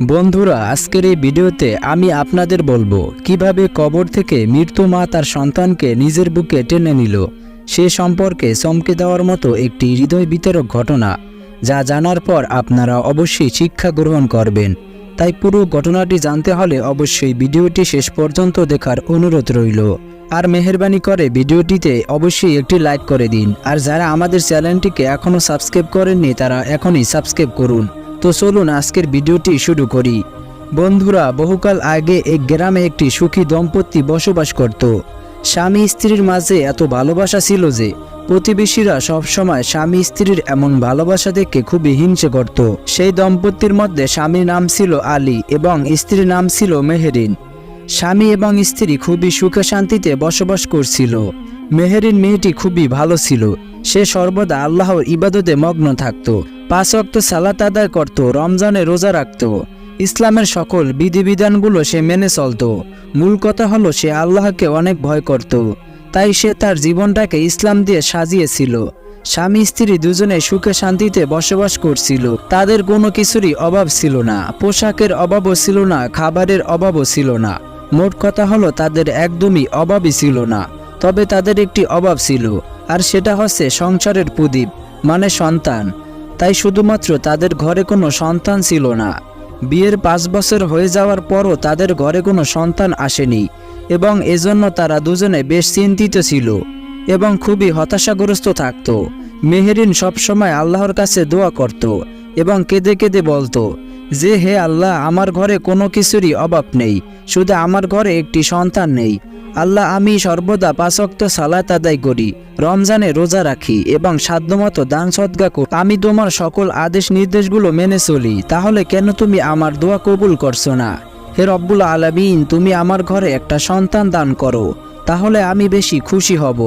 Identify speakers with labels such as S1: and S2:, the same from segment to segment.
S1: বন্ধুরা, আজকের এই ভিডিওতে আমি আপনাদের বলব কীভাবে কবর থেকে মৃত্যু মা তার সন্তানকে নিজের বুকে টেনে নিল। সে সম্পর্কে চমকে দেওয়ার মতো একটি হৃদয় বিতরক ঘটনা, যা জানার পর আপনারা অবশ্যই শিক্ষা গ্রহণ করবেন। তাই পুরো ঘটনাটি জানতে হলে অবশ্যই ভিডিওটি শেষ পর্যন্ত দেখার অনুরোধ রইল। আর মেহরবানি করে ভিডিওটিতে অবশ্যই একটি লাইক করে দিন। আর যারা আমাদের চ্যানেলটিকে এখনও সাবস্ক্রাইব করেননি, তারা এখনই সাবস্ক্রাইব করুন। তো চলুন আজকের ভিডিওটি শুরু করি। বন্ধুরা, বহুকাল আগে এক গ্রামে একটি সুখী দম্পতি বসবাস করত। স্বামী স্ত্রীর মাঝে এত ভালোবাসা ছিল যে, প্রতিবেশীরা সবসময় স্বামী স্ত্রীর এমন ভালোবাসা দেখে খুবই হিংসে করত। সেই দম্পতির মধ্যে স্বামীর নাম ছিল আলী এবং স্ত্রীর নাম ছিল মেহেরিন। স্বামী এবং স্ত্রী খুবই সুখে শান্তিতে বসবাস করছিল। মেহেরিন মেয়েটি খুবই ভালো ছিল। সে সর্বদা আল্লাহর ইবাদতে মগ্ন থাকত। পাঁচ অক্ত সালাত আদায় করত, রমজানে রোজা রাখত। ইসলামের সকল বিধিবিধানগুলো সে মেনে চলত। মূল কথা হলো, সে আল্লাহকে অনেক ভয় করত। তাই সে তার জীবনটাকে ইসলাম দিয়ে সাজিয়েছিল। স্বামী, স্ত্রী দুজনে সুখে শান্তিতে বসবাস করছিল। তাদের কোনো কিছুরই অভাব ছিল না। পোশাকের অভাবও ছিল না, খাবারের অভাবও ছিল না। মোট কথা হলো তাদের একদমই অভাবই ছিল না, তবে তাদের একটি অভাব ছিল, আর সেটা হচ্ছে সংসারের প্রদীপ মানে সন্তান। তাই শুধুমাত্র তাদের ঘরে কোনো সন্তান ছিল না। বিয়ের পাঁচ বছর হয়ে যাওয়ার পরও তাদের ঘরে কোনো সন্তান আসেনি, এবং এজন্য তারা দুজনে বেশ চিন্তিত ছিল, এবং খুবই হতাশাগ্রস্ত থাকত। মেহেরিন সবসময় আল্লাহর কাছে দোয়া করত, এবং কেঁদে কেঁদে বলতো যে হে আল্লাহ, আমার ঘরে কোনো কিছুরই অভাব নেই, শুধু আমার ঘরে একটি সন্তান নেই। আল্লাহ, আমি সর্বদা পাঁচক্ত সালাত আদায় করি, রমজানে রোজা রাখি এবং সাধ্যমতো দান সদ্গা করি। আমি তোমার সকল আদেশ নির্দেশগুলো মেনে চলি, তাহলে কেন তুমি আমার দোয়া কবুল করছ না? হে রব্বুল আলামিন, তুমি আমার ঘরে একটা সন্তান দান করো, তাহলে আমি বেশি খুশি হব।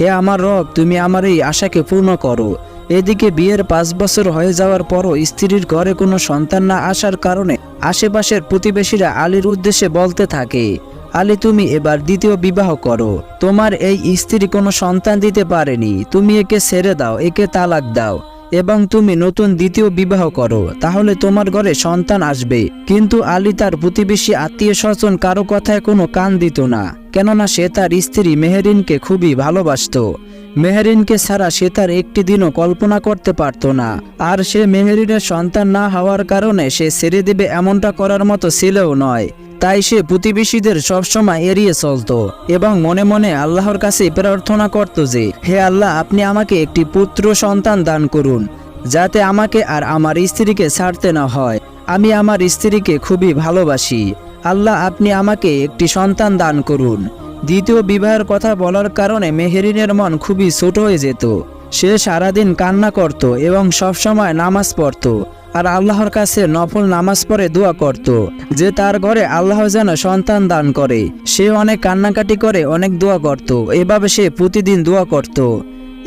S1: হে আমার রব, তুমি আমার এই আশাকে পূর্ণ করো। এদিকে বিয়ের পাঁচ বছর হয়ে যাওয়ার পরও স্ত্রীর ঘরে কোনো সন্তান না আসার কারণে আশেপাশের প্রতিবেশীরা আলীর উদ্দেশ্যে বলতে থাকে, আলী, তুমি এবার দ্বিতীয় বিবাহ করো। তোমার এই স্ত্রী কোনো সন্তান দিতে পারেনি। তুমি একে ছেড়ে দাও, একে তালাক দাও। এবং তুমি নতুন দ্বিতীয় বিবাহ করো, তাহলে তোমার ঘরে সন্তান আসবে। কিন্তু আলী তার প্রতিবেশী আত্মীয় স্বজন কারও কথায় কোনো কান দিত না, কেননা সে তার স্ত্রী মেহেরিনকে খুবই ভালোবাসত। মেহেরিনকে ছাড়া সে তার একটি দিনও কল্পনা করতে পারত না, আর সে মেহেরিনের সন্তান না হওয়ার কারণে সে ছেড়ে দেবে এমনটা করার মতো ছেলেও নয়। তাই সে প্রতিবেশীদের সবসময় এড়িয়ে চলত এবং মনে মনে আল্লাহর কাছে প্রার্থনা করত যে, হে আল্লাহ, আপনি আমাকে একটি পুত্র সন্তান দান করুন, যাতে আমাকে আর আমার স্ত্রীকে ছাড়তে না হয়। আমি আমার স্ত্রীকে খুবই ভালোবাসি। আল্লাহ, আপনি আমাকে একটি সন্তান দান করুন। দ্বিতীয় বিবাহের কথা বলার কারণে মেহেরিনের মন খুবই ছোট হয়ে যেত। সে সারাদিন কান্না করত এবং সবসময় নামাজ পড়ত। আর আল্লাহর কাছে নফল নামাজ পড়ে দোয়া করত, যে তার ঘরে আল্লাহ যেন সন্তান দান করে। সে অনেক কান্নাকাটি করে, অনেক দোয়া করত, এভাবে সে প্রতিদিন দোয়া করত।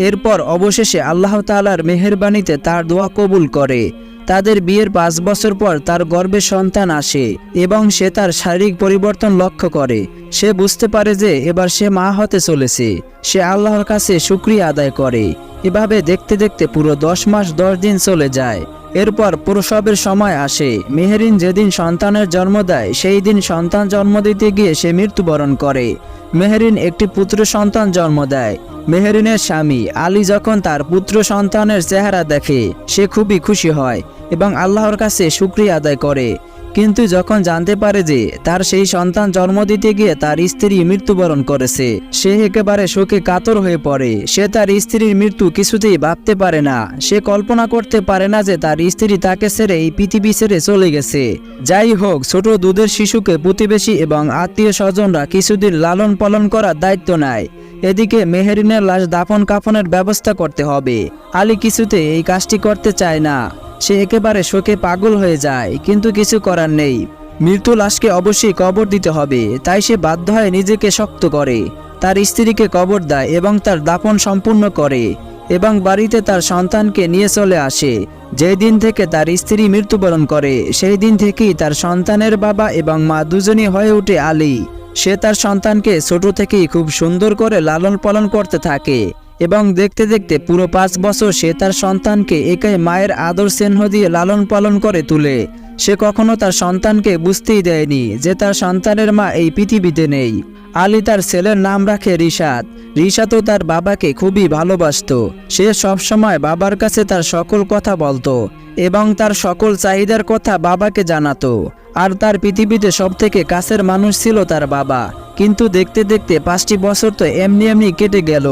S1: এরপর অবশেষে আল্লাহ তাআলার মেহেরবানিতে তার দোয়া কবুল করে। তাদের বিয়ের পাঁচ বছর পর তার গর্ভে সন্তান আসে এবং সে তার শারীরিক পরিবর্তন লক্ষ্য করে। সে বুঝতে পারে যে এবার সে মা হতে চলেছে। সে আল্লাহর কাছে শুক্রিয়া আদায় করে। এভাবে দেখতে দেখতে পুরো দশ মাস দশ দিন চলে যায়। এরপর প্রসবের সময় আসে। মেহেরিন যেদিন সন্তানের জন্ম দেয়, সেই দিন সন্তান জন্ম দিতে গিয়ে সে মৃত্যুবরণ করে। মেহেরিন একটি পুত্র সন্তান জন্ম দেয়। মেহেরিনের স্বামী আলী যখন তার পুত্র সন্তানের চেহারা দেখে, সে খুবই খুশি হয় এবং আল্লাহর কাছে শুক্রিয়া আদায় করে। কিন্তু যখন জানতে পারে যে তার সেই সন্তান জন্ম দিতে গিয়ে তার স্ত্রী মৃত্যুবরণ করেছে, সে একেবারে শোকে কাতর হয়ে পড়ে। সে তার স্ত্রীর মৃত্যু কিছুতেই ভাবতে পারে না। সে কল্পনা করতে পারে না যে তার স্ত্রী তাকে ছেড়ে এই পৃথিবী ছেড়ে চলে গেছে। যাই হোক, ছোট দুধের শিশুকে প্রতিবেশী এবং আত্মীয় স্বজনরা কিছুদিন লালন পালন করার দায়িত্ব নেয়। এদিকে মেহেরিনের লাশ দাফন কাফনের ব্যবস্থা করতে হবে। আলী কিছুতে এই কাজটি করতে চায় না। সে একেবারে শোকে পাগল হয়ে যায়, কিন্তু কিছু করার নেই। মৃত্যু লাশকে অবশ্যই কবর দিতে হবে, তাই সে বাধ্য হয়ে নিজেকে শক্ত করে, তার স্ত্রীকে কবর দেয় এবং তার দাপন সম্পূর্ণ করে, এবং বাড়িতে তার সন্তানকে নিয়ে চলে আসে। যেই দিন থেকে তার স্ত্রী মৃত্যুবরণ করে সেই দিন থেকেই তার সন্তানের বাবা এবং মা দুজনই হয়ে ওঠে আলী। সে তার সন্তানকে ছোট থেকেই খুব সুন্দর করে লালন পালন করতে থাকে। এবং দেখতে দেখতে পুরো পাঁচ বছর সে তার সন্তানকে একাই মায়ের আদর স্নেহ দিয়ে লালন পালন করে তুলে। সে কখনো তার সন্তানকে বুঝতেই দেয়নি যে তার সন্তানের মা এই পৃথিবীতে নেই। আলী তার ছেলের নাম রাখে রিশাদ রিশাদও তার বাবাকে খুবই ভালোবাসত। সে সবসময় বাবার কাছে তার সকল কথা বলতো এবং তার সকল চাহিদার কথা বাবাকে জানাতো। আর তার পৃথিবীতে সবথেকে কাছের মানুষ ছিল তার বাবা। কিন্তু দেখতে দেখতে পাঁচটি বছর তো এমনি এমনি কেটে গেল।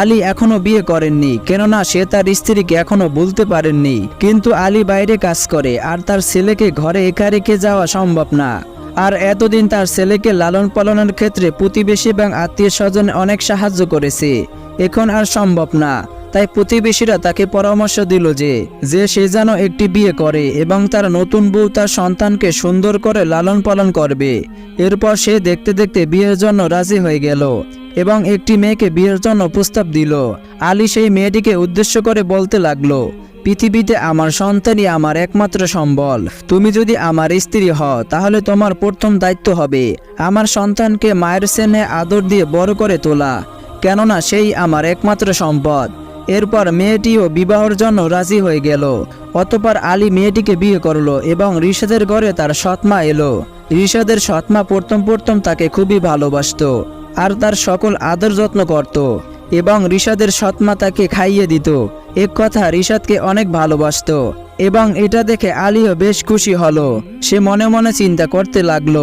S1: আলী এখনও বিয়ে করেননি, কেননা সে তার স্ত্রীকে এখনও বলতে পারেননি। কিন্তু আলী বাইরে কাজ করে, আর তার ছেলেকে ঘরে একা রেখে যাওয়া সম্ভব না। আর এতদিন তার ছেলেকে লালন পালনের ক্ষেত্রে প্রতিবেশী এবং আত্মীয় স্বজন অনেক সাহায্য করেছে। এখন আর সম্ভব না। তাই প্রতিবেশীরা তাকে পরামর্শ দিল যে যে সে যেন একটি বিয়ে করে এবং তার নতুন বউ তার সন্তানকে সুন্দর করে লালন পালন করবে। এরপর সে দেখতে দেখতে বিয়ের জন্য রাজি হয়ে গেল এবং একটি মেয়েকে বিয়ের জন্য প্রস্তাব দিল। আলী সেই মেয়েটিকে উদ্দেশ্য করে বলতে লাগল, পৃথিবীতে আমার সন্তানই আমার একমাত্র সম্বল। তুমি যদি আমার স্ত্রী হও, তাহলে তোমার প্রথম দায়িত্ব হবে আমার সন্তানকে মায়ের সেনে আদর দিয়ে বড় করে তোলা। কেননা, সেই আমার একমাত্র সম্পদ। এরপর মেয়েটিও বিবাহর জন্য রাজি হয়ে গেল। অতপর আলী মেয়েটিকে বিয়ে করল এবং ঋষাদের ঘরে তার সৎমা এলো। ঋষাদের সৎমা প্রথম প্রথম তাকে খুবই ভালোবাসত আর তার সকল আদর যত্ন করত এবং ঋষাদের সৎমা তাকে খাইয়ে দিত। এক কথা ঋষাদকে অনেক ভালোবাসতো এবং এটা দেখে আলীও বেশ খুশি হলো। সে মনে মনে চিন্তা করতে লাগল,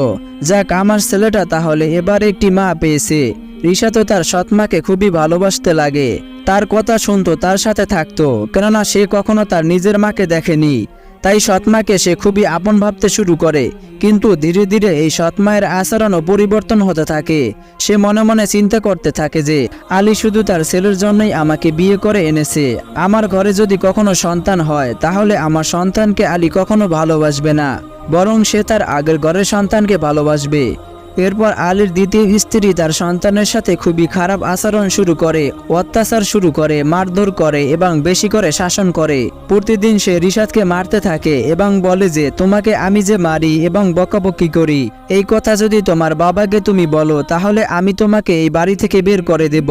S1: যাক, আমার ছেলেটা তাহলে এবার একটি মা পেয়েছে। ঋষা তো তার সৎমাকে খুবই ভালোবাসতে লাগে। তার কথা শুনতো, তার সাথে থাকতো, কেননা সে কখনো তার নিজের মাকে দেখেনি। তাই সৎমাকে সে খুবই আপন ভাবতে শুরু করে। কিন্তু ধীরে ধীরে এই সৎমায়ের আচরণও পরিবর্তন হতে থাকে। সে মনে মনে চিন্তা করতে থাকে যে, আলী শুধু তার ছেলের জন্যই আমাকে বিয়ে করে এনেছে। আমার ঘরে যদি কখনো সন্তান হয়, তাহলে আমার সন্তানকে আলী কখনো ভালোবাসবে না। বরং সে তার আগের ঘরের সন্তানকে ভালোবাসবে। এরপর আলীর দ্বিতীয় স্ত্রী তার সন্তানের সাথে খুবই খারাপ আচরণ শুরু করে, অত্যাচার শুরু করে, মারধর করে এবং বেশি করে শাসন করে। প্রতিদিন সে রিশাদকে মারতে থাকে এবং বলে যে, তোমাকে আমি যে মারি এবং বকাবকি করি, এই কথা যদি তোমার বাবাকে তুমি বলো, তাহলে আমি তোমাকে এই বাড়ি থেকে বের করে দেব।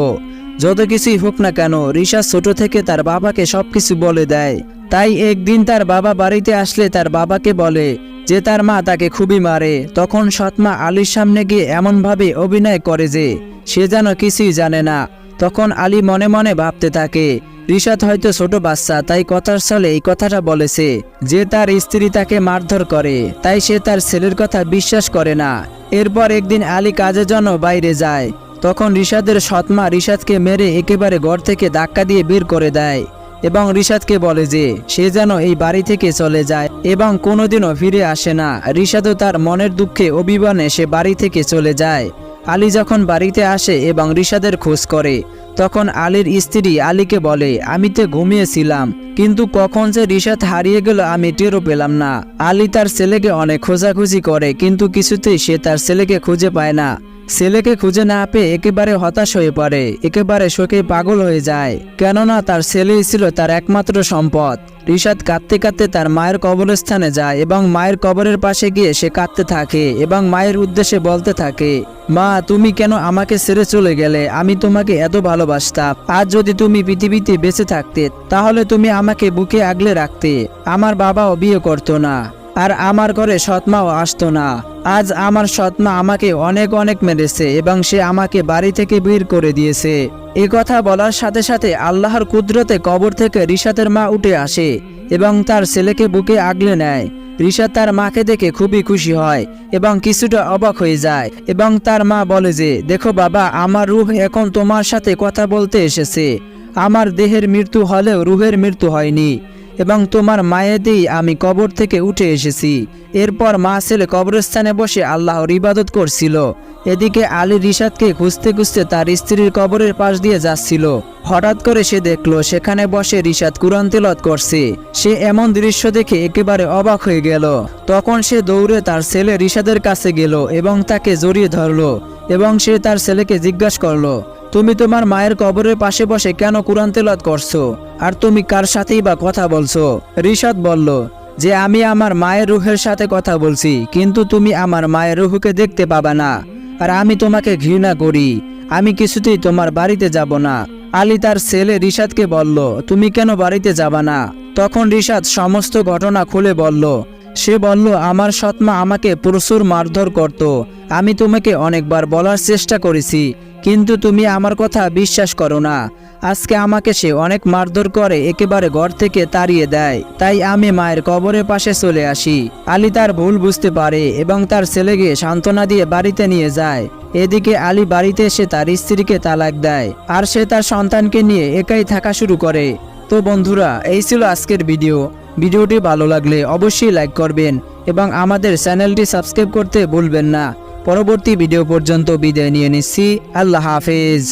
S1: যত কিছুই হোক না কেন রিশা ছোট থেকে তার বাবাকে সবকিছু বলে দেয়। তাই একদিন তার বাবা বাড়িতে আসলে তার বাবাকে বলে যে তার মা তাকে খুবই মারে। তখন সৎমা আলীর সামনে গিয়ে এমনভাবে অভিনয় করে যে সে যেন কিছুই জানে না। তখন আলী মনে মনে ভাবতে থাকে রিশাদ হয়তো ছোট বাচ্চা, তাই কথার ছলে এই কথাটা বলেছে যে তার স্ত্রী তাকে মারধর করে, তাই সে তার ছেলের কথা বিশ্বাস করে না। এরপর একদিন আলী কাজের জন্য বাইরে যায়। তখন রিশাদের সৎমা রিশাদকে মেরে একেবারে ঘর থেকে ধাক্কা দিয়ে বের করে দেয় এবং রিশাদকে বলে যে, সে যেন এই বাড়ি থেকে চলে যায় এবং কোনোদিনও ফিরে আসে না। রিশাদও তার মনের দুঃখে অভিমানে সে বাড়ি থেকে চলে যায়। আলী যখন বাড়িতে আসে এবং রিশাদের খোঁজ করে, তখন আলীর স্ত্রী আলীকে বলে, আমি তো ঘুমিয়েছিলাম, কিন্তু কখন যে রিশাদ হারিয়ে গেল আমি টেরও পেলাম না। আলী তার ছেলেকে অনেক খোঁজাখুঁজি করে, কিন্তু কিছুতেই সে তার ছেলেকে খুঁজে পায় না। ছেলেকে খুঁজে না পেয়ে একেবারে হতাশ হয়ে পড়ে, একেবারে শোকে পাগল হয়ে যায়। কেননা তার ছেলেই ছিল তার একমাত্র সম্পদ। রিশাদ কাঁদতে কাঁদতে তার মায়ের কবরস্থানে যায় এবং মায়ের কবরের পাশে গিয়ে সে কাঁদতে থাকে এবং মায়ের উদ্দেশ্যে বলতে থাকে, মা, তুমি কেন আমাকে ছেড়ে চলে গেলে? আমি তোমাকে এত ভালোবাসতাম। আজ যদি তুমি পৃথিবীতে বেঁচে থাকতে, তাহলে তুমি আমাকে বুকে আগলে রাখতে। আমার বাবাও বিয়ে করতো না। আর আমার ঘরে সৎমাও আসতো না। আজ আমার সৎমা আমাকে অনেক অনেক মেরেছে এবং সে আমাকে বাড়ি থেকে বের করে দিয়েছে। এ কথা বলার সাথে সাথে আল্লাহর কুদরতে কবর থেকে রিশাতের মা উঠে আসে এবং তার ছেলেকে বুকে আগলে নেয়। রিশাদ তার মাকে দেখে খুবই খুশি হয় এবং কিছুটা অবাক হয়ে যায় এবং তার মা বলে যে, দেখো বাবা, আমার রুহ এখন তোমার সাথে কথা বলতে এসেছে। আমার দেহের মৃত্যু হলেও রুহের মৃত্যু হয়নি। এবং তোমার মায়েতেই আমি কবর থেকে উঠে এসেছি। এরপর মা ছেলে কবরস্থানে বসে আল্লাহর ইবাদত করছিল। এদিকে আলী রিশাদকে খুঁজতে খুঁজতে তার স্ত্রীর কবরের পাশ দিয়ে যাচ্ছিল। হঠাৎ করে সে দেখল, সেখানে বসে রিশাদ কুরআন তেলত করছে। সে এমন দৃশ্য দেখে একেবারে অবাক হয়ে গেল। তখন সে দৌড়ে তার ছেলে রিশাদের কাছে গেল এবং তাকে জড়িয়ে ধরলো এবং সে তার ছেলেকে জিজ্ঞাসা করল তুমি তোমার মায়ের কবরের পাশে বসে কেন কোরআন তেলাত করছ? আর তুমি কার সাথেই বা কথা বলছো? রিশাদ বলল, যে আমি আমার মায়ের রুহের সাথে কথা বলছি, কিন্তু তুমি আমার মায়ের রুহুকে দেখতে পাবা না। আর আমি তোমাকে ঘৃণা করি। আমি কিছুতেই তোমার বাড়িতে যাব না। আলী তার ছেলে রিশাদকে বলল, তুমি কেন বাড়িতে যাবা না? তখন রিশাদ সমস্ত ঘটনা খুলে বলল সে বলল, আমার সৎমা আমাকে প্রচুর মারধর করত। আমি তোমাকে অনেকবার বলার চেষ্টা করেছি, কিন্তু তুমি আমার কথা বিশ্বাস করো না। আজকে আমাকে সে অনেক মারধর করে, একেবারে ঘর থেকে তাড়িয়ে দেয়। তাই আমি মায়ের কবরের পাশে চলে আসি। আলী তার ভুল বুঝতে পারে এবং তার ছেলেকে সান্ত্বনা দিয়ে বাড়িতে নিয়ে যায়। এদিকে আলী বাড়িতে এসে তার স্ত্রীকে তালাক দেয়, আর সে তার সন্তানকে নিয়ে একাই থাকা শুরু করে। তো বন্ধুরা, এই ছিল আজকের ভিডিও। ভিডিওটি ভালো লাগলে অবশ্যই লাইক করবেন এবং আমাদের চ্যানেলটি সাবস্ক্রাইব করতে ভুলবেন না। পরবর্তী ভিডিও পর্যন্ত বিদায় নিয়ে নিচ্ছি। আল্লাহ হাফেজ।